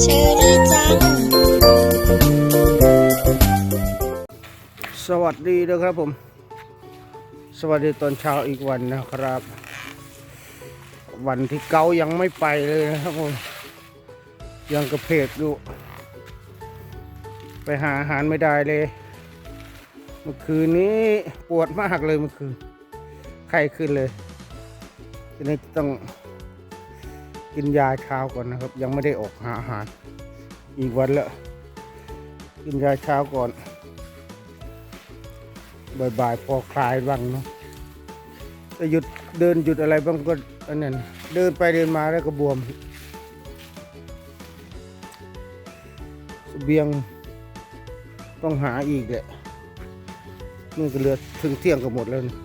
เชอรี่จัง สวัสดีนะครับผม สวัสดีตอนเช้าอีกวันนะครับ วันที่เกายังไม่ไปเลยนะครับผม ยังกระเพกอยู่ ไปหาอาหารไม่ได้เลย เมื่อคืนนี้ปวดมากเลยเมื่อคืนไข้ขึ้นเลย ทีนี้ต้องกินยาเช้าก่อนนะครับ ยังไม่ได้ออกหาอาหาร อีกวันละกินยาเช้าก่อนบ่ายๆพอคลายบ้างเนาะจะหยุดเดินหยุดอะไรบ้างก็อันนั้นเดินไปเดินมาแล้วก็บวมเสเบียงต้องหาอีกแหละนี่ก็เลือถึงเที่ยงก็หมดแล้วนะ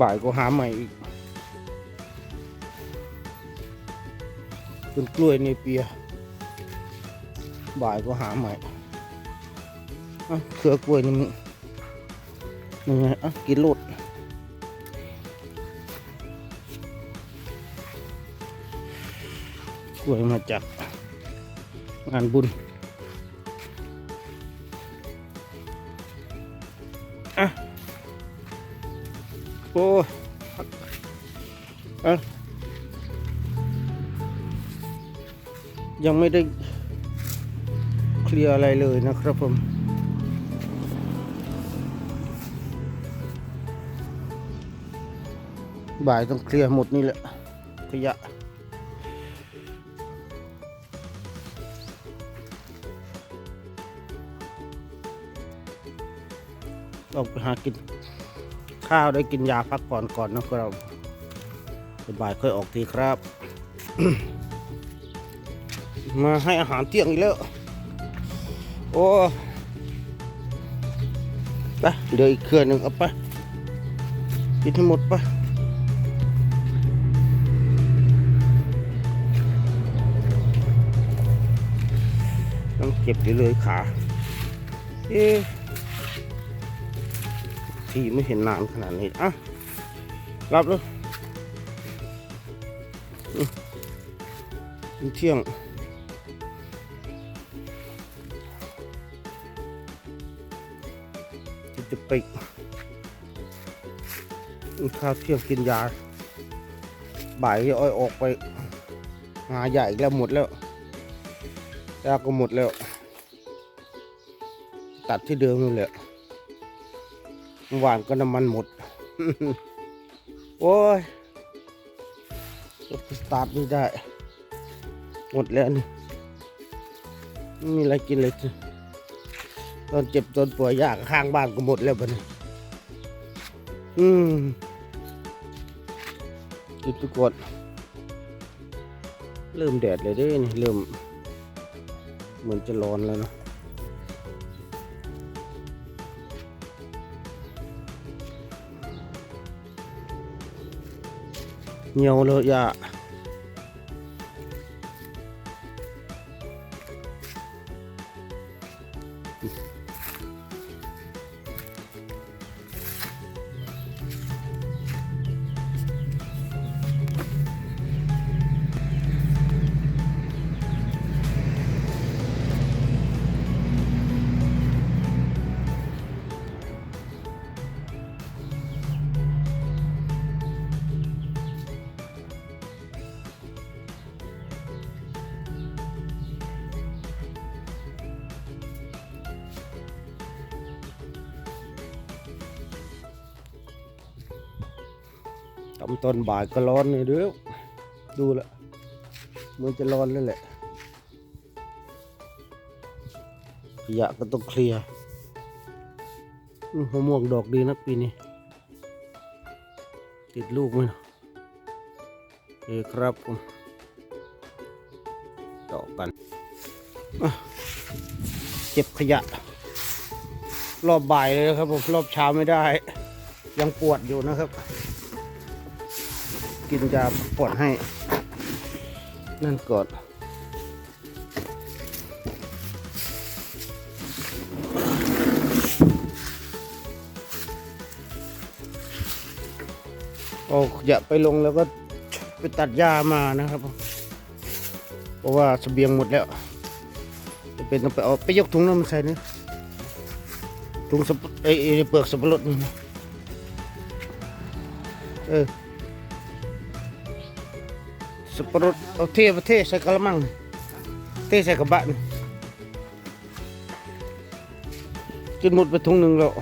บ่ายก็หาใหม่อีก็นกล้วยในเปีย บ่ายก็หาใหม่เครือกล้วยนี่มึงนี่ไงอะกินโลดกล้วยมาจากงานบุญอะโอ้อะ ยังไม่ได้เคลียร์อะไรเลยนะครับผมบ่ายต้องเคลียร์หมดนี่แหละขยะออกไปหากินข้าวได้กินยาพักผ่อนก่อนนะครับบ่ายค่อยออกทีครับ มาให้อาหารเที่ยงอีกแล้ว โอ้ไปเหลืออีกเครือหนึ่งเอาไปกินให้หมดไปต้องเจ็บอยู่เลยขา เอ๊ที่ไม่เห็นนานขนาดนี้ อะ รับเลยเที่ยง จะไปกินข้าวเที่ยงกินยา บ่ายอ้อยออกไป หาใหญ่กแล้วหมดแล้วยาก็หมดแล้ว ตัดที่เดิมนี่แหละเมื่อวานก็น้ำมันหมด โอ้ยรถสตาร์ทไม่ได้ หมดแล้วนี่ไม่มีอะไรกินเลย ตอนเจ็บตอนป่วยยากข้างบ้านก็หมดแล้วบัดนี้อืมกินไปก่อนเริ่มแดดเลยด้นี่เริ่ม เหมือนจะร้อนแล้วเนอะเหนียวเลยอะ ตำตอนบ่ายก็ร้อนเลยเด้อดูละมันจะร้อนแล้วแหละขยะก็ต้องเคลียร์มมะม่วงดอกดีนะปีนี้ติดลูกไหมเนาะโอครับผมต่อกันเก็บขยะ รอบบ่ายเลยนะครับผมรอบเช้าไม่ได้ ยังปวดอยู่นะครับ กินยาพักผ่อนให้ นั่นก่อนโอ้อย่าไปลงแล้วก็ไปตัดหญ้ามานะครับ เพราะว่าเสบียงหมดแล้วจะเป็นต้องไปเอาไปยกถุงน้ำมันใส่นี่ถุงสับไอ้ไอ้เปลือกสับปะรดนี่นะเออ สับปะรดเอาเทประเทใส่กระมัง เทใส่กระบะนี่กินหมดไปถุงหนึ่งแล้ว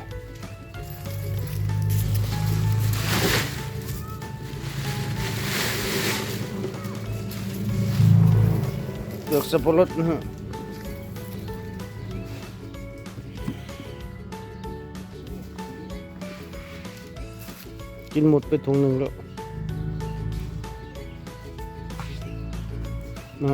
เปลือกสับปะรดนะฮะกินหมดไปถุงหนึ่งแล้ว น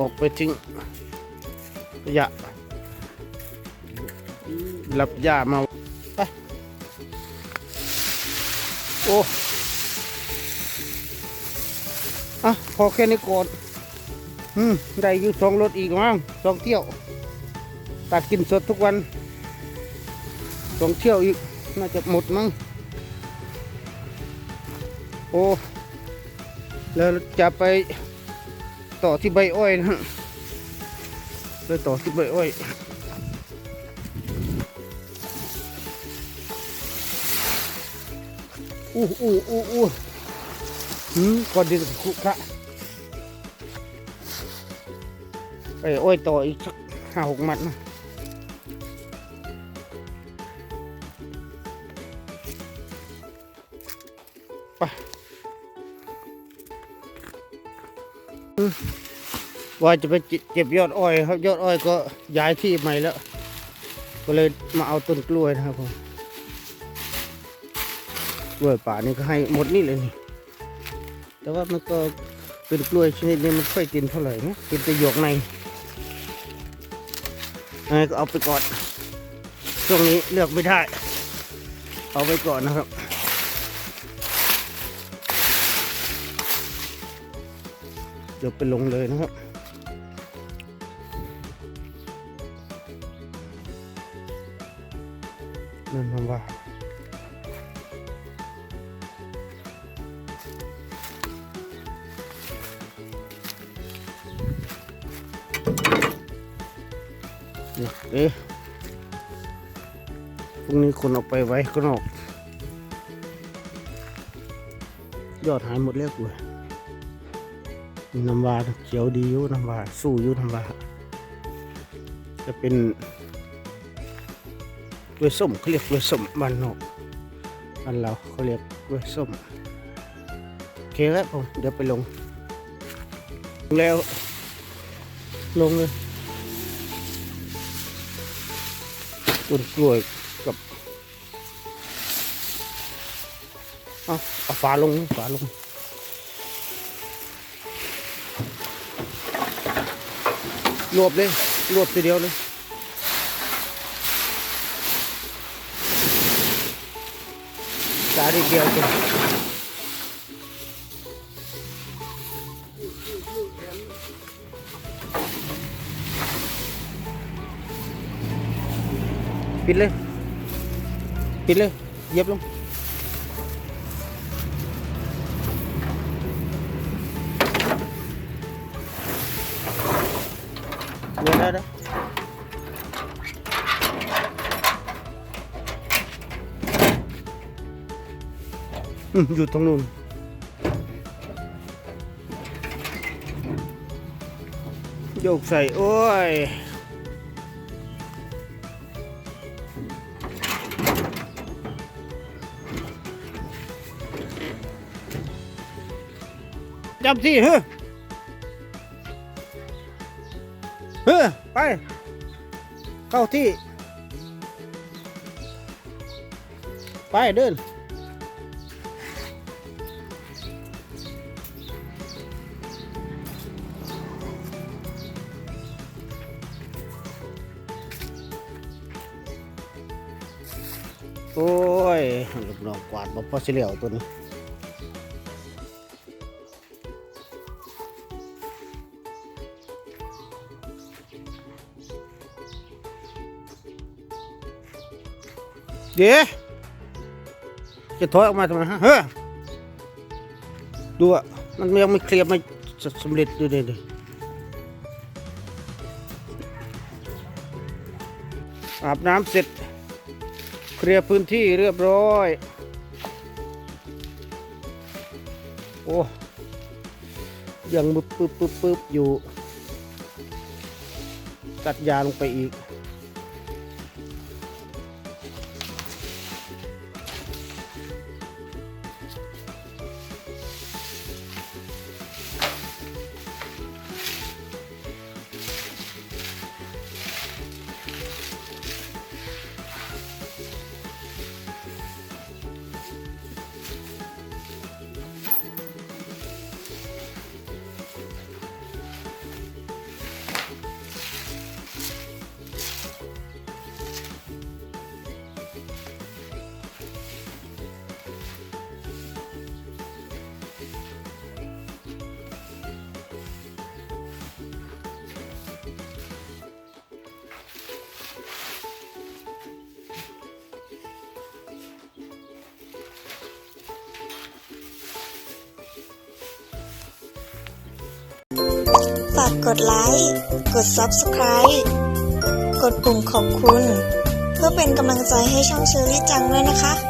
ออกไปทิ้งขยะรับยามาไปโอ้อะพอแค่นี้ก่อนอืมได้อยู่สองรถอีกมั้งสองเที่ยว ตัดกินสดทุกวันสองเที่ยวอีก น่าจะหมดมั้งโอ้ แล้วจะไป ต่อที่ใบอ้อยนะฮะไปต่อที่ใบอ้อยอู้อู้อู้อู้หืมก่อนดีคุกะไปอ้อยต่ออีกสักห้าหกมัดนะ ว่าจะไปเก็บยอดอ้อยครับยอดอ้อยก็ย้ายที่ใหม่แล้ว ก็เลยมาเอาต้นกล้วยนะครับผมกล้วยป่านี่ก็ให้หมดนี่เลยนี่แต่ว่ามันก็เป็นกล้วยชนิดนี้มันค่อยกินเท่าไหร่นะกินแต่หยวกในยังไงก็เอาไปก่อนช่วงนี้เลือกไม่ได้ เอาไปก่อนนะครับ เดี๋ยวไปลงเลยนะครับนั่นมันว่านี่เอ๊ะพรุ่งนี้คนเอาไปไว้ข้างนอก ยอดหายหมดแล้วกู น้ำวาเขียวดีอยู่น้ำวาสู้อยู่น้ำวาจะเป็นกล้วยส้มเขาเรียกกล้วยส้มบ้านนอกบ้านเราเขาเรียกกล้วยส้มโอเคครับผมเดี๋ยวไปลงลงแล้วลงเลยต้นกล้วยกับเอาเอาฝาลงฝาลง รวบเลย รวบทีเดียวเลย สาดีเดียวจ้ะปิดเลย ปิดเลย เย็บลง เดี๋ยวได้อยู่ตรงนู้นโยกใส่ โอ้ยจับสิเฮ้ยเฮ้ยไป เข้าที่ ไปเดิน โอ้ยลูกน้องกวาดบ่พอสิเหลียวตัวนี้ เดี๋ยจะถอยออกมาทำไมฮะเฮ้ยดูอะมันยังไม่เคลียร์ไม่สำเร็จดูดิดิอาบน้ำเสร็จ เคลียร์พื้นที่เรียบร้อย โอ้ยังมึบปึ๊บปึ๊บปึ๊บอยู่ ตัดยาลงไปอีกากกดไลค์ กด Subscribe กดปุ่มขอบคุณ เพื่อเป็นกำลังใจให้ช่องเชอรี่จังด้วยนะคะ